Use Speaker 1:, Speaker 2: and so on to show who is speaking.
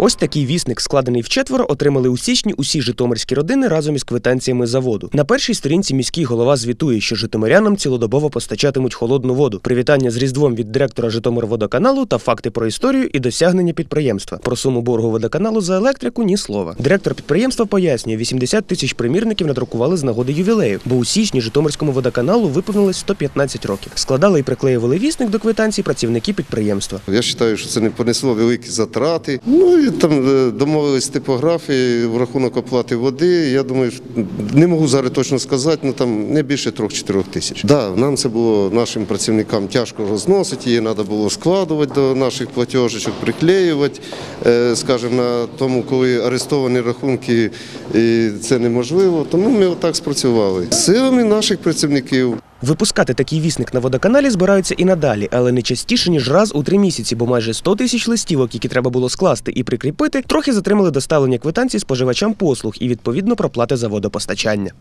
Speaker 1: Ось такий вісник, складений вчетверо, отримали у січні усі житомирські родини разом із квитанціями заводу. На першій сторінці міський голова звітує, що житомирянам цілодобово постачатимуть холодну воду. Привітання з Різдвом від директора Житомирводоканалу та факти про історію і досягнення підприємства. Про суму боргу водоканалу за електрику ні слова. Директор підприємства пояснює, 80 тисяч примірників надрукували з нагоди ювілею, бо у січні Житомирському водоканалу виповнилось 115 років. Складали і приклеювали вісник до квитанції працівники підприємства.
Speaker 2: Я вважаю, що це не понесло великі затрати. Ну і там е, домовились типографії в рахунок оплати води. Я думаю, не можу зараз точно сказати, ну там не більше 3-4 тисяч. Да, нам це було нашим працівникам тяжко розносити, її треба було складувати до наших платіжечок, приклеювати. Е, Скажімо, на тому, коли арестовані рахунки, це неможливо. Тому ми отак спрацювали. Силами наших працівників.
Speaker 1: Випускати такий вісник на водоканалі збираються і надалі, але не частіше ніж раз у три місяці, бо майже 100 тисяч листівок, які треба було скласти і прикріпити, трохи затримали доставлення квитанцій споживачам послуг і відповідно проплати за водопостачання.